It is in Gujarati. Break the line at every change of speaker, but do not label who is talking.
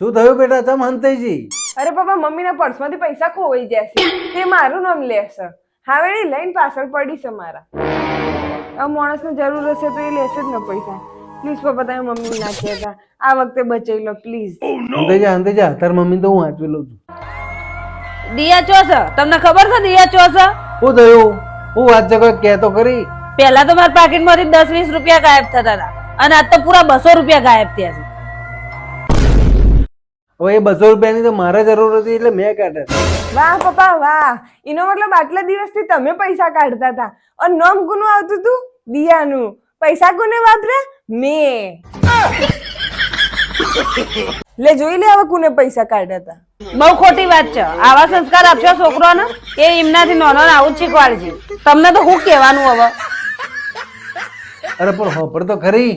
શું થયું બેટા તમ હંતેજી
અરે પપ્પા મમ્મીના પર્સમાંથી પૈસા ખોવાઈ જશે તે મારું નામ લેશે હા વેળી લઈને પાછળ પડી છે મારા. આ માણસને જરૂર હશે તો એ લેશે જ ને પૈસા. પ્લીઝ પપ્પા તમે મમ્મી ના કહેતા. આ વખતે બચાવી લો પ્લીઝ
અંતેજા હંતાઈજા તાર મમ્મી તો હું વાંચવી લઉં છું.
દિયા ચો છે? તમને ખબર છે દિયા ચો છે?
શું થયું? હું વાત જગત કહેતો ખરી?
પહેલા તો મારા પાકીટમાંથી દસ વીસ રૂપિયા ગાયબ થતા હતા. અને આજ તો પૂરા બસો રૂપિયા ગાયબ થયા છે.
હવે એ બસો રૂપિયાની તો મારે જરૂર હતી એટલે મેં કાઢ્યા
વાહ પપ્પા વાહ. એનો મતલબ આટલા દિવસથી તમે પૈસા કાઢતા હતા. અને નામ કોનું આવતું હતું? દિયાનું. પૈસા કોને વાપરે મેં. લે જોઈ લે હવે કોને પૈસા કાઢ્યા હતા.
બહુ ખોટી વાત છે. આવા સંસ્કાર આપશો છોકરોને એ એમનાથી નાનો ને આવું જ શીખવાડશે તમને તો હું કહેવાનું હવે?
અરે પણ હોપડ તો ખરી.